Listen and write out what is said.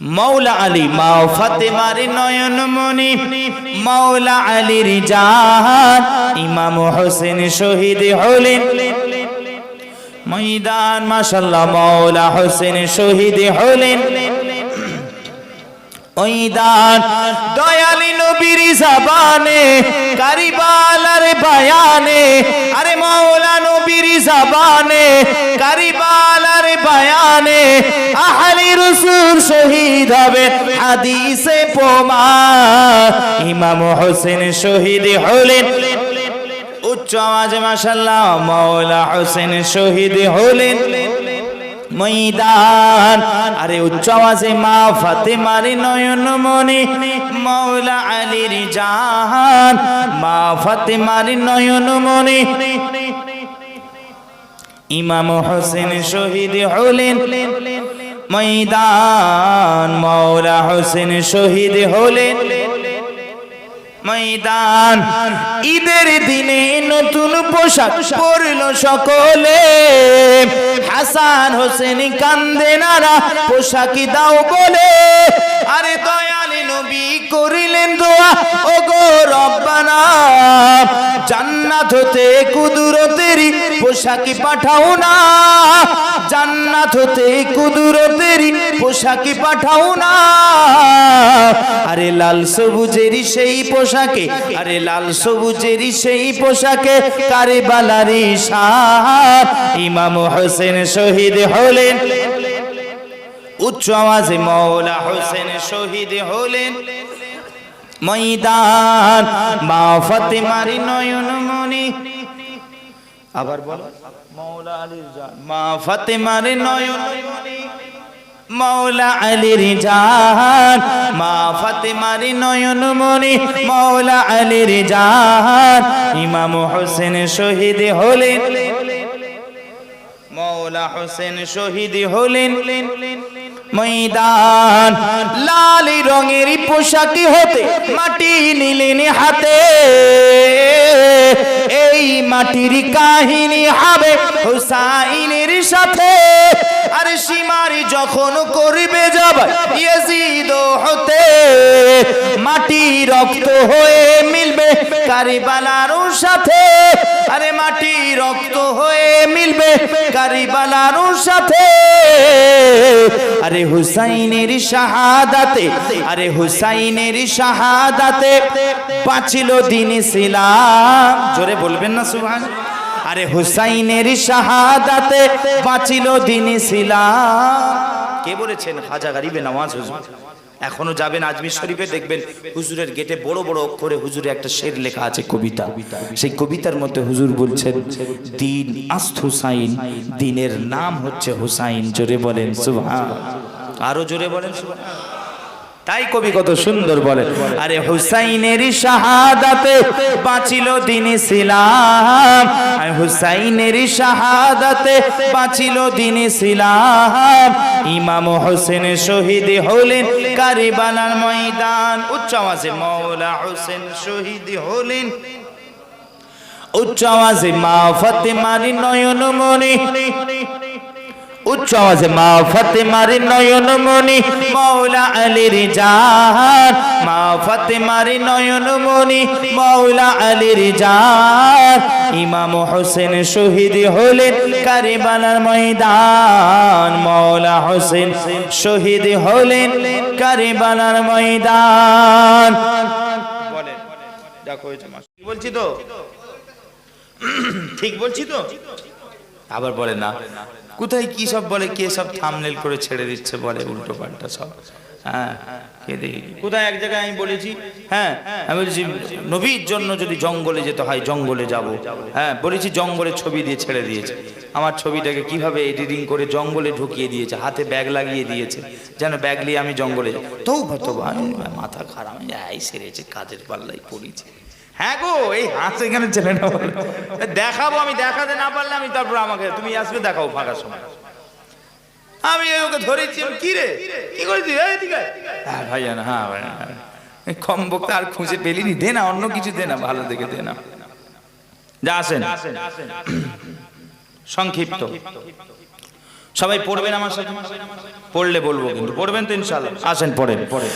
মৌলা আলী মা ফাতেমার নয়ন মনি মৌলা আলীর জান ইমাম হোসেন শহীদ হলেন। ময়দান মাশাল্লাহ মৌলা হোসেন শহীদ হলেন। ওইদান দয়ালি নবীর জাবানে, কারিবালার বায়ানে, আরে জাবানে কারিবালার বায়ানে, আহলি রসুল শহীদ হবে, হাদিসে প্রমাণ। ইমাম হোসেন শহীদ হলেন। উচ্চ আওয়াজে মাশাল্লাহ মাওলা হোসেন শহীদ হলেন। ময়দান, আরে উচ্চ আওয়াজে মা ফাতেমার নয়ন মনি মৌলা আলীর জাহান, মা ফাতেমার নয়ন মনি। ইমাম হোসেন শহীদ হলেন। ময়দান মৌলা হোসেন শহীদ হলেন। ময়দান ঈদের দিনে নতুন পোশাক পরল সকলে। হাসান হোসেন কান্দে নারা পোশাক দাও বলে। আরে দয়ালি নবী করিলেন দোয়া। ও গো রব্বানা, জান্নাত হতে কুদরতেরি পোশাকি পাঠাও না। জান্নাত হতে কুদরতেরি পোশাকি পাঠাও না। আরে লাল সবুজেরই সেই পোশাকে, আরে লাল সবুজেরই সেই পোশাকে কারে বালারি সার ইমাম হোসেন শহীদ হলেন। উচ্চ আওয়াজে মৌলা হোসেন শহীদ হলেন। ময়দান, মা ফাতেমারি নয়ন মনি আবার বলো। মৌলা আলীর জান, মা ফাতেমারি নয়ন মৌলা আলীর জান, মা ফাতেমারি নয়ন মনি মৌলা আলীর জান, ইমাম হোসেন শহীদ হলেন। মৌলা হোসেন শহীদ হলেন। ময়দান। লাল রঙের পোশাকি হতে মাটি নিলেন হাতে। এই মাটির কাহিনী হবে হুসাইনের সাথে। আর সীমারি যখন করবে যাব ইয়েজিদ হতে, মাটি রক্ত হয়ে মিলবে কারিবালার সাথে। মিলবে কারিবালার সাথে, আরে হুসাইনের শাহাদাতে, আরে হুসাইনের শাহাদাতে দিন জোরে বলবেন না সুবহান আরে হুসাইনের শাহাদাতে বাঁচিল দিন ইসলাম। কে বলেছেন? খাজা গরিবে নামাজ এখনও যাবেন আজমির শরীফে দেখবেন হুজুরের গেটে বড় বড় অক্ষরে হুজুরে একটা শের লেখা আছে কবিতা। সেই কবিতার মধ্যে হুজুর বলছেন, দিন আস্ত হুসাইন, দিনের নাম হচ্ছে হুসাইন। জোরে বলেন সুভা আরও জোরে বলেন, সুবহান তাই কবি কত সুন্দর বলে, আরে হুসাইনের শাহাদাতে বাঁচিল দিন ইসলাম। আরে হুসাইনের শাহাদাতে বাঁচিল দিন ইসলাম। ইমাম হোসেন শহীদ হলেন কারিবালার ময়দান। উচ্চ আওয়াজে মৌলা হোসেন শহীদ হলেন। উচ্চ আওয়াজে মা ফাতেমার নয়ন মনি উচ্চ আওয়াজে, মা ফাতেমার নয়ন মনি মৌলা আলীর জান মা ফাতেমার নয়ন মনি মৌলা আলীর জান ইমাম হোসেন শহীদ হলেন কারিবালার ময়দান। মৌলা হোসেন শহীদ হলেন কারিবালার ময়দান। দেখো বলছি তো? ঠিক বলছি তো? আবার বলে না। কোথায় কি সব বলে, কে সব থামনেল করে ছেড়ে দিচ্ছে বলে, উল্টো পাল্টা সব। হ্যাঁ কে দেখি কোথায় এক জায়গায় আমি বলেছি হ্যাঁ আমি বলেছি, নবীর জন্য যদি জঙ্গলে যেতে হয়, জঙ্গলে যাব। হ্যাঁ বলেছি জঙ্গলে ছবি দিয়ে ছেড়ে দিয়েছে। আমার ছবিটাকে কীভাবে এডিটিং করে জঙ্গলে ঢুকিয়ে দিয়েছে, হাতে ব্যাগ লাগিয়ে দিয়েছে, যেন ব্যাগ নিয়ে আমি জঙ্গলে যাই। তো তো মাথা খারাপ আমি এই সেরেছে, কাজের পাল্লাই পড়েছি। হ্যাঁ গো, এই হাস এখানে ছেলেটা বলে। দেখাবো আমি, দেখাতে না পারলে আমি তারপর আমাকে তুমি আসবে, দেখাও ফাঁকা সময়। আমি এই ওকে ধরেছি কি রে? কি করেছি হ্যাঁ ভাই হ্যাঁ ভাই হ্যাঁ। কম বক্তা আর খুঁজে পেলিনি, দে না, অন্য কিছু দে না, ভালো দেখে দে না। যা আসেন। সংক্ষিপ্ত। সবাই পড়বেন আমার সাথে? পড়লে বলব কিন্তু, পড়বেন তো ইনশাল্লাহ আসেন পড়েন পড়েন।